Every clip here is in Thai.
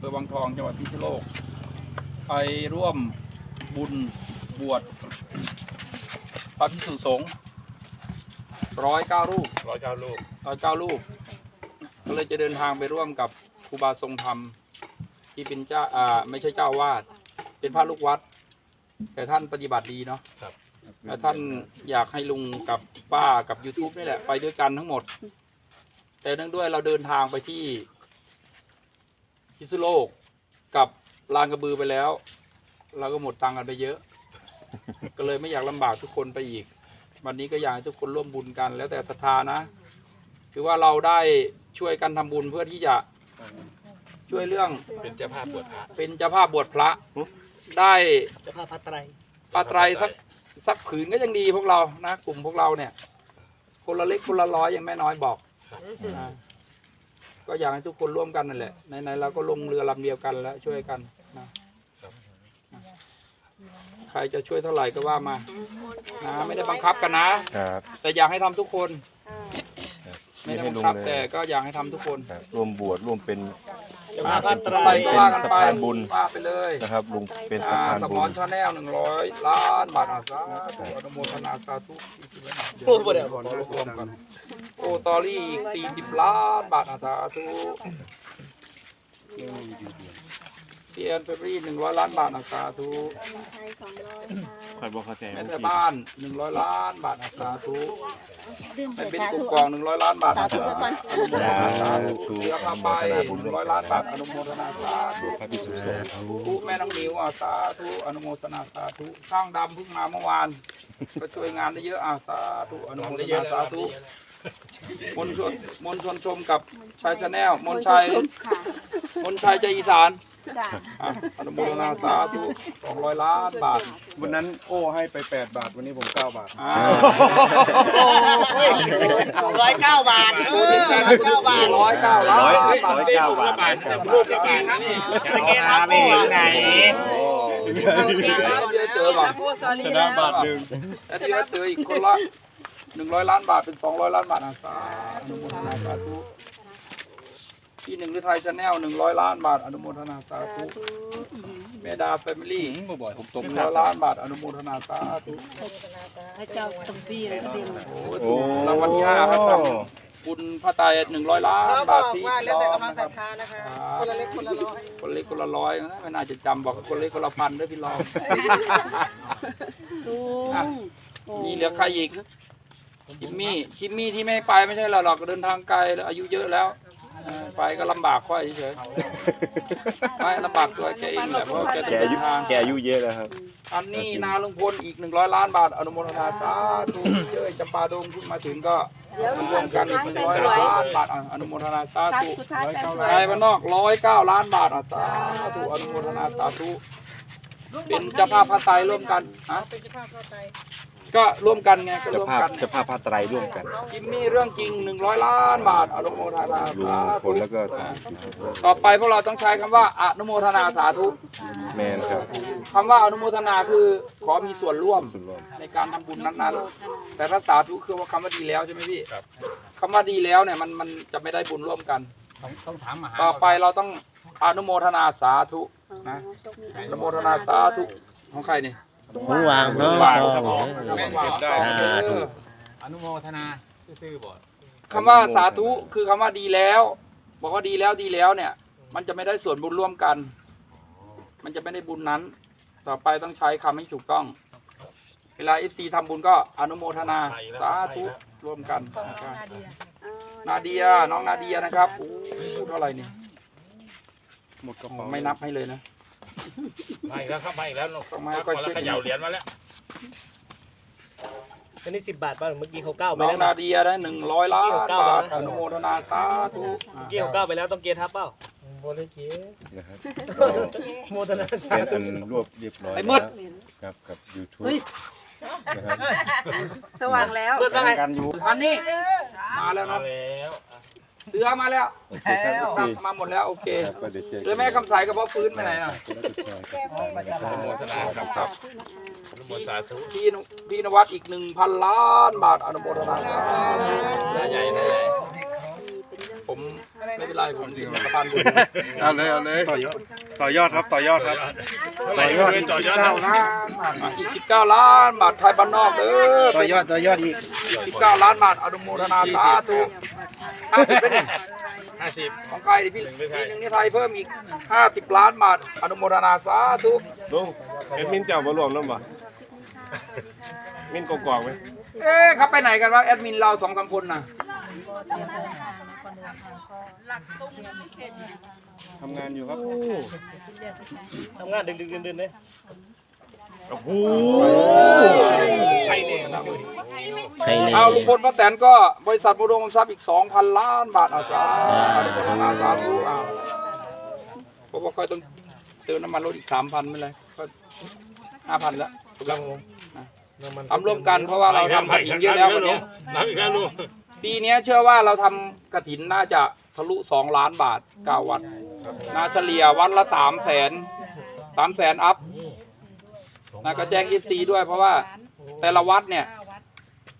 เภอวังทองจังหวัดพิษณุโลก ไปร่วมบุญบวชพระพิสุสงฆ์ร้อยเก้ารูปร้อยเก้าลูกร้อยเก้ารูปก็เลยจะเดินทางไปร่วมกับครูบาทรงธรรม ที่เป็นเจ้าอ่าไม่ใช่เจ้าวาด เป็นพระลูกวัด แต่ท่านปฏิบัติดีเนาะครับแล้วท่านอยากให้ลุงกับป้ากับ YouTube นี่แหละ ไปด้วยกันทั้งหมด แต่เนื่องด้วยเราเดินทางไปที่ พิษณุโลกกับลานกระบือไปแล้ว เราก็หมดตังค์กันไปเยอะ ก็เลยไม่อยากลำบากทุกคนไปอีก วันนี้ก็อยากให้ทุกคนร่วมบุญกัน แล้วแต่ศรัทธานะ คือว่าเราได้ช่วยกันทำบุญเพื่อที่จะช่วยเรื่องเป็นเจ้าภาพบวชพระเป็นเจ้าภาพบวชพระ ได้จะพาพัตไตรปลาไตรสักสักผืนก็ยังดีพวกเรานะ กลุ่มพวกเราเนี่ย คนละเล็กคนละร้อยอย่างแม่น้อยบอกนะ ก็อยากให้ทุกคนร่วมกันนั่นแหละไหนๆเราก็ลงเรือลำเดียวกันแล้วช่วยกันนะใครจะช่วยเท่าไหร่ก็ว่ามานะไม่ได้บังคับกันนะ ครับ แต่อยากให้ทำทุกคน ไม่ได้ให้บัลุงงคับเลยแต่ก็อยากให้ทำทุกคน ครับร่วมบวชร่วมเป็น จะพาพัตไตรไปก็ว่ากันไปเป็นสะพานบุญว่าไปเลยนะครับลุงเป็นสะอ่าพานสบุมอญ นชาแนลหนึ่งร้อยล้านบาทอาสาธุอนุโมทนาสาธุโอ้โหเดี๋ยวก่อนรวบรวมกันโอตอรี่อีกสี่สิบล้านบาทอาสาธุ พีเอ็นเฟบรี่หนึ่งร้อยล้านบาทอาสาธุไทยสองร้อยค่ะคอยบอกเข้าใจแม่แต่บ้านหนึ่งร้อยล้านบาทอาสาธุดื่มแม่เถิดเป็นสากุธุกกองหนึ่งร้อยล้านบาทอาสาธุสาซะก่อนธุอนุโมทนาสาธุเรือพาไปหนึ่งร้อยล้านบาทอนุโมทนาสาธุพระพิสุสงฆ์ทุแม่น้องนิวอาสาธุอนุโมทนาสาธุข้างดำเพิ่งมาเมื่อวานก็ช่วยงานได้เยอะอาสาธุอนุโมทนาสาธุมนต์ชนมนต์ชนชมกับชายชาแนลมนต์ชัยค่ะมนต์ชัยใจอีสาน จ้ะอะอนุโมทนาสาธุสองร้อยล้านบาทวันนั้นโอ้ให้ไป 8 บาท วันนี้ผม 9 บาท อ่าร้อยเก้าบาทเก้าบาทร้อยเก้าล้านร้อยบาทร้อยเก้าบาทนะครับลูกจะกินนะจะกินครับไม่ถึงไหนเดี๋ยวเจอก่อนชนะบาทหนึ่งแล้วที่ว่าเจออีกคนละหนึ่งร้อยล้านบาทเป็นสองร้อยล้านบาทอาสาอนุโมทนาสาธุ ที่หนึ่งฤทัยชาแนลหนึ่งร้อยล้านบาทอนุโมทนาสาธุเมดาแฟมิลี่บ่อยผมตหกนึ่งร้อยล้านบาทอนุโมทนาสาธุให้เจ้าตมปีเลยเดียวโอ้โหถูกรางวัลที่ห้าพระทำบุญพระไตรหนึ่งร้อยล้านเราบาบทอกที่ว่าแล้วแต่ล้อกำลังนะศครัรับทธานะคะคนละเล็กคนละร้อยคนเล็กคนละร้อยนะไม่น่าจะจำบอกคนเล็กคนละพันด้วยพี่รองอะมีเหลือใครอีกชิมมี่ชิมมี่ที่ไม่ไปไม่ใช่หรอกเดินทางไกลแล้วอายุเยอะแล้วเออ ไปก็ลำบากค่อยเฉยๆไม่ลำบากตัวแกเองแหละเพราะว่าแกแกเดิอานยุทางแกอายุเยอะแล้วครับ อันนี้นาลุงพลอีกหนึ่งร้อยล้านบาทอนุโมทนาสาธุเจ้ยจำปาดงขึ้นมาถึงก็รวมกันอีกหนึ่งร้อยล้านบาทอะอนุโมทนาสาธุ สุดท้ายแฟนสวย ไทยบ้านนอกร้อยเก้าล้านบาทอะสาธุอนุโมทนาสาธุ เป็นเจ้าภาพพระไตรร่วมกันฮะเป็นเจ้าภาพเข้าไปก็ร่วมกันไงก็เจะร่วมภาพกันเจะภาพพระไตรร่วมกัน จิมมี่เรื่องจริงหนึ่งร้อยล้านบาทอนุโมทนาลุงสาพธุลแล้วก็ต่อไปพวกเราต้องใช้คำว่าอนุโมทนาสาธุแมนครับคำว่าอนุโมทนาคือขอมีส่วนร่วมสุดรวมในการทำบุญนั้นๆแต่ถ้าสาธุคือว่าคำว่าดีแล้วใช่ไหมพี่คำว่าดีแล้วเนี่ยมันมันจะไม่ได้บุญร่วมกัน ต้องถามมาหา ต่อไปเราต้องอนุโมทนาสาธุ นะอนุโมทนาสาธุของใครนี่หูวางเนาะวางพ่อครับผมเอ้ยวางได้สาธุอนุโมทนาซื่อๆบ่คำว่าสาธุคือคำว่าดีแล้ว บอกว่าดีแล้วดีแล้วเนี่ย มันจะไม่ได้ส่วนบุญร่วมกัน มันจะไม่ได้บุญนั้น ต่อไปต้องใช้คำให้ถูกต้อง เวลาเอฟซีทำบุญก็อนุโมทนาสาธุร่วมกันนะครับนาเดียน้องนาเดียนะครับโอ้เท่าไหร่นี่ หมดกระเป๋าไม่นับให้เลยนะ มาอีกแล้วครับมาอีกแล้วต้องมามาค่อยแล้วเช็ค เขย่าเหรียญมาแล้วอันนี้สิบบาทป่ะเมื่อกี้เขาเก้าไปน้องแล้วนานะ เดียได้หนึ่งร้อยล้านเก้าบาทบาทอนุโมทนาสาธุเมื่อกี้เขาเก้าไปแล้วต้องเกียร์ทับเปล่านะครับโมทนาสาเป็นธุอันรวบเรียบร้อยไอ้มืดครับกับ YouTube นะครับสว่างแล้วเมื่อไงกันอยู่อันนี้มาแล้วมานะแล้ว เสือมาแล้วโอเคครับครับสี่มาหมดแล้วโอเคครับก็เดี๋ยวเจอแล้วแม่คำใสกับพ่อฟื้นไปไหนอะคนละจุดแชร์ครับ อนุโมทนาครับครับอนุโมทนาสาธุพี่นพี่นวัดอีกหนึ่งพันล้านบาทอนุโมทนาสาธุหน้าใหญ่หน้าใหญ่ผมไม่เป็นไรผมจริงสะพานบุญเอาเลยเอาเลยต่อยอดต่อยอดครับต่อยอดครับ ต่อยอดต่อยอดอะอีกสิบเก้าล้านบาทไทยบ้านนอกเด้อต่อยอดต่อยอดอีก สิบเก้าล้านบาทอนุโมทนาสาธุ ห้าสิบเป็นยห้าสิบของใครดิพี่ปีหนึ่งนี่ไทยเพิ่มอีกห้าสิบล้านบาทอนุโมทนาสาธุลุงเอ็ดมินเจ้ามารวมแล้วบ่มินกกอกไหมเอ๊ะเขาไปไหนกันวะแอดมินเราสองสามคนน่ะทำงานอยู่ครับทำงานดึกๆดื่นๆเลย โอ้โหใครเนี่ยเอาลุงพลป้าแตนก็บริษัทบุดมทรัพย์อีกสองพันล้านบาทอาสาอนุโมทนาสาธุเอาเพราะว่าค่อยต้องเติมน้ำมันรถอีกสามพันไม่เลยก็ห้าพันแล้วทำร่วมกันเพราะว่าเราทำกระถินเยอะแล้ววันเนี้ยน้ำอีกแล้วลุงปีเนี้ยเชื่อว่าเราทำกระถินน่าจะทะลุสองล้านบาทเก้าวัดนาเฉลี่ยวัดละสามแสนสามแสนอัพ นะก็แจ้งเอฟซีด้วยเพราะว่าแต่ละวัดเนี่ย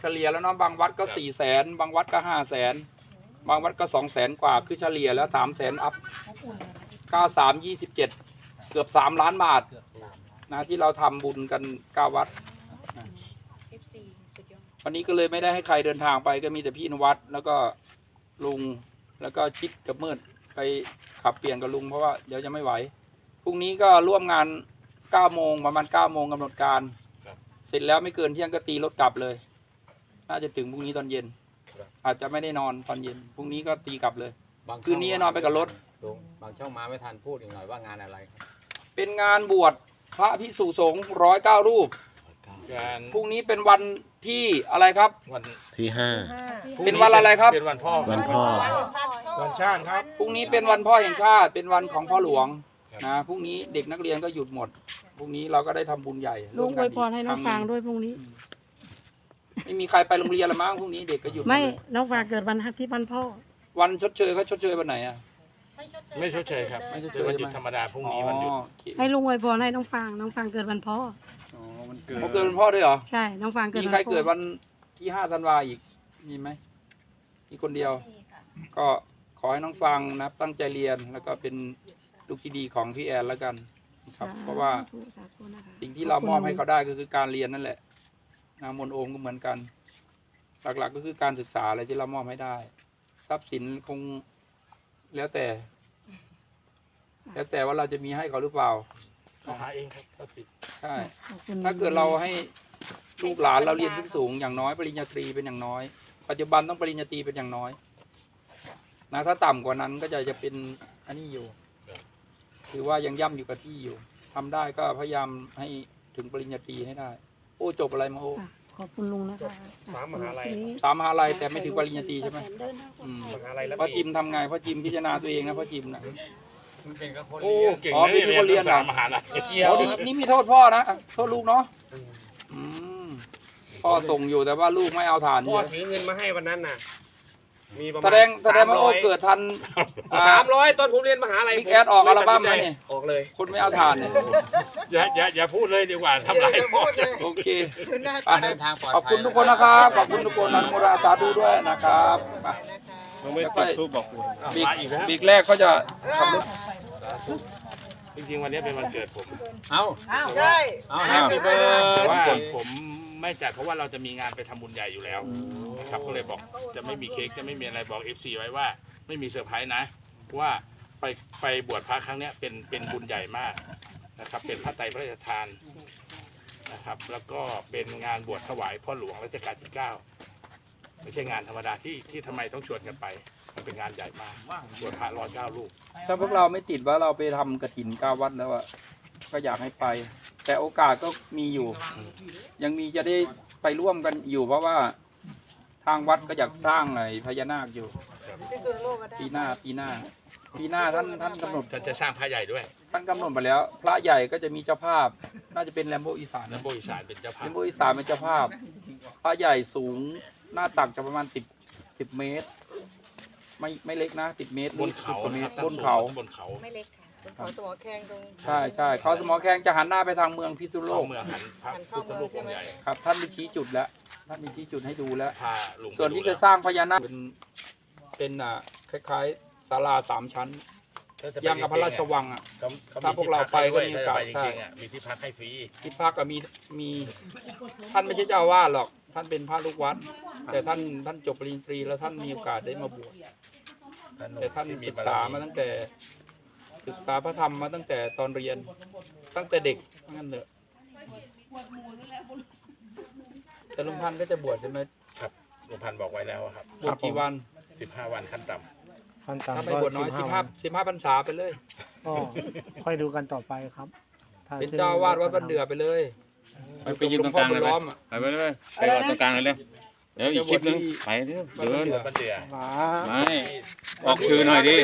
เฉลี่ยแล้วเนาะบางวัดก็สี่แสนบางวัดก็ห้าแสนบางวัดก็สองแสนกว่าคือเฉลี่ยแล้วสามแสนอัพเก้าสามยี่สิบเจ็ดเกือบสามล้านบาทนะที่เราทำบุญกันเก้าวัด วันนี้ก็เลยไม่ได้ให้ใครเดินทางไปก็มีแต่พี่นวัดแล้วก็ลุงแล้วก็ชิดกับมืดไปขับเปลี่ยนกับลุงเพราะว่าเดี๋ยวจะไม่ไหวพรุ่งนี้ก็ร่วมงาน 9โมงประมาณ9โมงกำหนดการเสร็จแล้วไม่เกินเที่ยงก็ตีรถกลับเลย น่าจะถึงพรุ่งนี้ตอนเย็นอาจจะไม่ได้นอนตอนเย็นพรุ่งนี้ก็ตีกลับเลย บางคืนนี้นอนไปกับรถ ลุงบางช่องมาไม่ทันพูดอีกหน่อยว่างานอะไรครับเป็นงานบวชพระพิสุสงฆ์ร้อยเก้ารูปการพรุ่งนี้เป็นวันที่อะไรครับ วันที่ห้า เป็นวันอะไรครับ เป็นวันพ่อ วันพ่อ วันชาติครับ พรุ่งนี้เป็นวันพ่อแห่งชาติ เป็นวันของพ่อหลวง นะพรุ่งนี้เด็กนักเรียนก็หยุดหมดพรุ่งนี้เราก็ได้ทำบุญใหญ่ลุงร่อกัวยพรให้น้องคฟางหด้วยพรุ่งนี้ ไม่มีใครไปโรงเรียนละมั้งพรุ่งนี้เด็กก็หยุดหดไม่เลยน้องฟางเกิดวันที่วันพ่อ วันชดเชยเขาชดเชยวันไหนอะ ไม่ชดเชยครับไม่ชดเชยเป็นวันหยุดธรรมดาพรุ่งนี้วันหยุด อ๋อโอเคให้ลุงอวยพรให้น้องฟางน้องฟางเกิดวันพ่อ อ๋อมันเกิดเขาเกิดวันพ่อด้วยเหรอ ใช่ น้องฟางเกิดมีวันใครพ่อเกิดวันที่ห้าธันวาอีก มีไหม มีคนเดียว ก็ขอให้น้องฟังนะตั้งใจเรียนแล้วก็เป็น ลูกที่ดีของพี่แอนแล้วกันครับ เพราะว่าสาธุนะคะสิ่งที่เรามอบให้เขาได้ก็คือการเรียนนั่นแหละนามนโอมก็เหมือนกัน หลักๆก็คือการศึกษาอะไรที่เรามอบให้ได้ ทรัพย์สินคงแล้วแต่ แล้วแต่ว่าเราจะมีให้เขาหรือเปล่าเอาหาเองครับครับสิใช่ขอบคุณถ้าเกิดเราให้ลูกหลานเราเรียนสูงๆอย่างน้อยปริญญาตรีเป็นอย่างน้อย ปัจจุบันต้องปริญญาตรีเป็นอย่างน้อยนะถ้าต่ำกว่านั้นก็จะจะเป็นอันนี้อยู่ ถือว่ายังย่ำอยู่กับที่อยู่ทำได้ก็พยายามให้ถึงปริญญาตรีให้ได้ โอ้จบอะไรมาโอ้ค่ะขอบคุณลุงนะคะสามมหาลัยสำรับคลิปนี้สามมหาลัยแต่ไม่ถึงปริญญาตรีใช่ไหมอืมมหาลัยแล้วพ่อจิมทำไงพ่อจิมพิจารณาตัวเองนะพ่อจิมนะมันเป็นกับคนโอ้เรียนเก่งอ๋อนะเป็นคนเรียนเหรอสามมหาลัยเกี่ยอ๋วอนี่นี่มีโทษพ่อนะอะโทษลูกเนาะอืมพ่อส่งอยู่แต่ว่าลูกไม่เอาฐานพ่เยออะถือเงินมาให้วันนั้นน่ะ มีประมาณแสดงแสดงว่าโอ้เกิดทันอ่า สามร้อยตอนผมเรียนมหาลัย Big Ass ออกอัลบั้มไหมเนี่ยออกเลยคนไม่เอาฐานเนี่ยอย่าอย่าอย่าพูดเลยดีกว่าทำลายพ่อ โอเคคือหน้าอะตา เดินทางปลอดขอบภัยคุณทุกคนนะครับ ขอบคุณทุกคนอนุโมทนาสาธุด้วยนะครับมาลุงไม่จุดทูบบอกคุณบิ๊กมาอีกแล้วบิ๊กแรกก็จะขับรถ จริงๆวันนี้เป็นวันเกิดผม เอา ใช่ เอาแฮปปี้เบิแต่ร์ว่าดผม ไม่จัดเพราะว่าเราจะมีงานไปทำบุญใหญ่อยู่แล้วนะครับก็เลยบอกจะไม่มีเค้กจะไม่มีอะไรบอก FC ไว้ว่า ไม่มีเซอร์ไพรส์นะ ว่าไปไปบวชพระครั้งเนี้ยเป็นเป็นบุญใหญ่มากนะครับ เป็นพระไตรพระราชทานนะครับ แล้วก็เป็นงานบวชถวายพ่อหลวงรัชกาลที่เก้าไม่ใช่งานธรรมดาที่ที่ทำไมต้องชวนกันไปมันเป็นงานใหญ่มากบวชพระร้อยเก้าลูก ถ้าพวกเราไม่ติดว่าเราไปทำกระถินเก้าวัดแล้วอะก็อยากให้ไป แต่โอกาสก็มีอยู่ ยังมีจะได้ไปร่วมกันอยู่ เพราะว่าทางวัดก็อยากสร้างไอ้พญานาคอยู่ที่สุดโลกก็ได้ ปีหน้าปีหน้า ปีหน้าท่านท่านกำหนดท่านจะสร้างพระใหญ่ด้วยท่านกำหนดมาแล้ว พระใหญ่ก็จะมีเจ้าภาพ น่าจะเป็นแรมโบอีสานน้ำโบอีสานเป็นเจ้าแรภาพมโบอีสานเป็นเจ้าภาพพระใหญ่สูงหน้าตักจะประมาณสิบสิบเมตร ไม่ไม่เล็กนะสิบเมตรบนเขา10กว่าเมนะตครรับบนเขา บนเขา ไม่เล็กค่ะ เป็นเขาสมอแข้งตรงใช่ใช่เขาสมอแข้งจะหันหน้าไปทางเมืองพิษณุโลเข้ากเมืองหันพระพุทธรูปองค์ใหญ่ครับท่านได้ชี้จุดแล้วท่านได้ชี้จุดให้ดูแล้ว พาลุงไปส่วนที่ดูจะแล้สร้างพญานาคเป็นเป็นอ่าคล้ายๆศาลาสามชั้นยังกับพระราชวังอะ ถ้าพวกเราไปก็มีโอกาสไปจริงๆอะมีที่พักให้ฟรีที่พักก็มีมีท่านไม่ใช่เจ้าอาวาสหรอก ท่านเป็นพระลูกวัด แต่ท่านท่านจบปริญญาตรีแล้วท่านมีโอกาสได้มาบวชแต่ท่านศึกษามาตั้งแต่ ศึกษาพระธรรมมาตั้งแต่ตอนเรียนตั้งแต่เด็กว่างั้นเถอะแต่ลุงพันธุ์ก็จะบวชใช่ไหมลุงพันธ์บอกไว้แล้วอะครับบวชกี่วันสิบห้าวันขั้นต่พันถ้าต่ำไม่ก็บวชน้อยสิบห้าสิบห้าพรรษาไปเลย ก็ค่อยดูกันต่อไปครับถ้เป็นเจ้าอาวาดวัดบันเดือไปเลยไปไปยืนตรงกลางเลยไหมหวพ่อบุญล้อมอะไปไปเลยไปก่อนตรงกลางเลยเร็วเดี๋ยวอีกคลิปนึงไปเร็วเดินำบ้านเดือ มา ไม่ออกชื่อหน่อยดิ